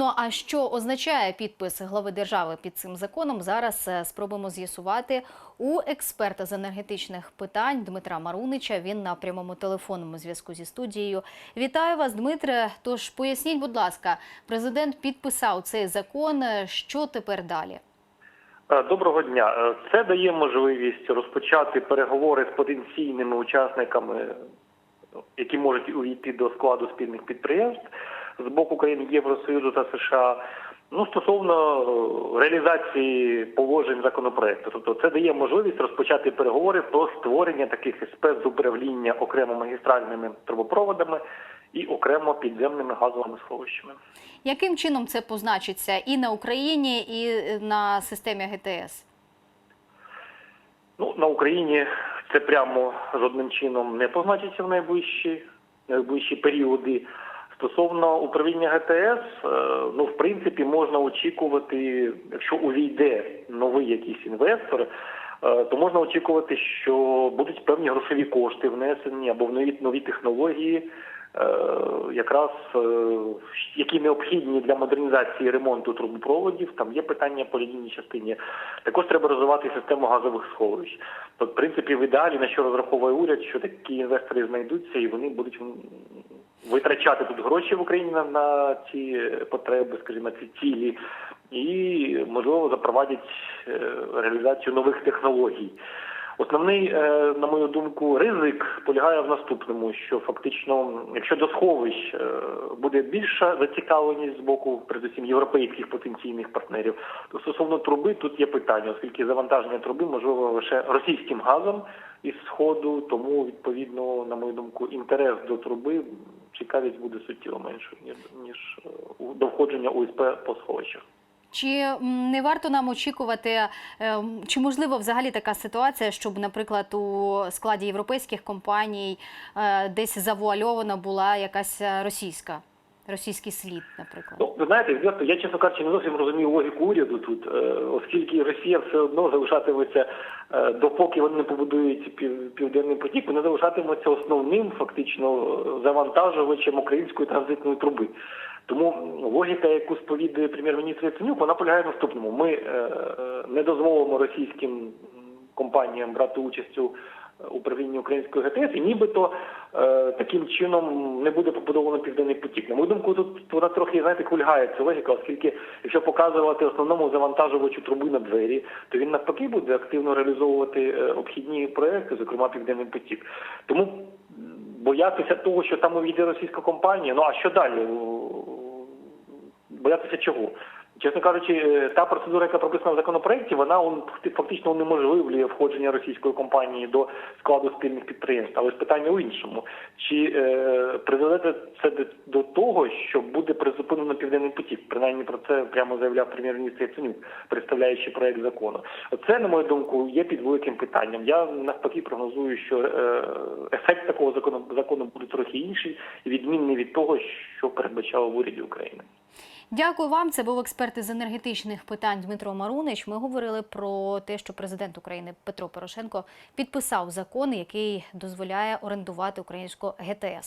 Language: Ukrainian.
Ну а що означає підпис глави держави під цим законом? Зараз е, спробуємо з'ясувати у експерта з енергетичних питань Дмитра Марунича. Він на прямому телефонному зв'язку зі студією. Вітаю вас, Дмитре. Тож поясніть, будь ласка, президент підписав цей закон. Що тепер далі? Е, Доброго дня. Е, Це дає можливість розпочати переговори з потенційними учасниками, які можуть увійти до складу спільних підприємств з боку країн Євросоюзу та США. Ну, стосовно е, реалізації положень законопроекту, тобто це дає можливість розпочати переговори про створення таких спецуправління окремо магістральними трубопроводами і окремо підземними газовими сховищами. Яким чином це позначиться і на Україні, і е, на системі ГТС? Ну, на Україні це прямо жодним чином не позначиться в найближчі, найближчі періоди. Стосовно управління ГТС, е, ну в принципі можна очікувати, якщо увійде новий якийсь інвестор, е, то можна очікувати, що будуть певні грошові кошти внесені або в нові нові технології, е, якраз які необхідні для модернізації ремонту трубопроводів. Там є питання по лінійній частині. Також треба розвивати систему газових сховищ. Тобто, в принципі, в ідеалі на що розраховує уряд, що такі інвестори знайдуться і вони будуть витрачати тут гроші в Україні на, на ці потреби, скажімо, ці цілі, і можливо запровадять е, реалізацію нових технологій. Основний, е, на мою думку, ризик полягає в наступному: що фактично, якщо до сховищ е, буде більша зацікавленість з боку, передусім європейських потенційних партнерів, то стосовно труби тут є питання, оскільки завантаження труби можливо лише російським газом із сходу, тому відповідно, на мою думку, інтерес до труби цікавість буде суттєво меншою ніж ніж е, до входження УСП по сховищах. Чи не варто нам очікувати, е, чи можливо взагалі така ситуація, щоб, наприклад, у складі європейських компаній е, десь завуальована була якась російська, російський слід, наприклад? Ну, ви знаєте, я чесно кажучи, не зовсім розумію логіку уряду тут, е, оскільки Росія все одно залишатиметься, е, допоки вони не побудують пів, південний потік, вони залишатимуться основним фактично завантажувачем української транзитної труби. Тому логіка, яку сповідує прем'єр-міністр Яценюк, вона полягає в наступному. Ми е, не дозволимо російським компаніям брати участь у управлінні української ГТС, і нібито е, таким чином не буде побудовано південний потік. На мою думку, тут вона трохи знаєте кульгає ця логіка, оскільки якщо показувати основному завантажувачу труби на двері, то він навпаки буде активно реалізовувати е, обхідні проекти, зокрема південний потік. Тому боятися того, що там увійде російська компанія, ну а що далі? Боятися чого? Чесно кажучи, е, та процедура, яка прописана в законопроекті, вона он, фактично унеможливлює входження російської компанії до складу спільних підприємств. Але ж питання у іншому: чи е, призведе це до, того, що буде призупинено південний потік? Принаймні про це прямо заявляв прем'єр-міністр Яценюк, представляючи проект закону. Оце, на мою думку, є під великим питанням. Я навпаки прогнозую, що е, ефект такого закону закону буде трохи інший відмінний від того, що передбачало в уряді України. Дякую вам. Це був експерт із енергетичних питань Дмитро Марунич. Ми говорили про те, що президент України Петро Порошенко підписав закон, який дозволяє орендувати українську ГТС.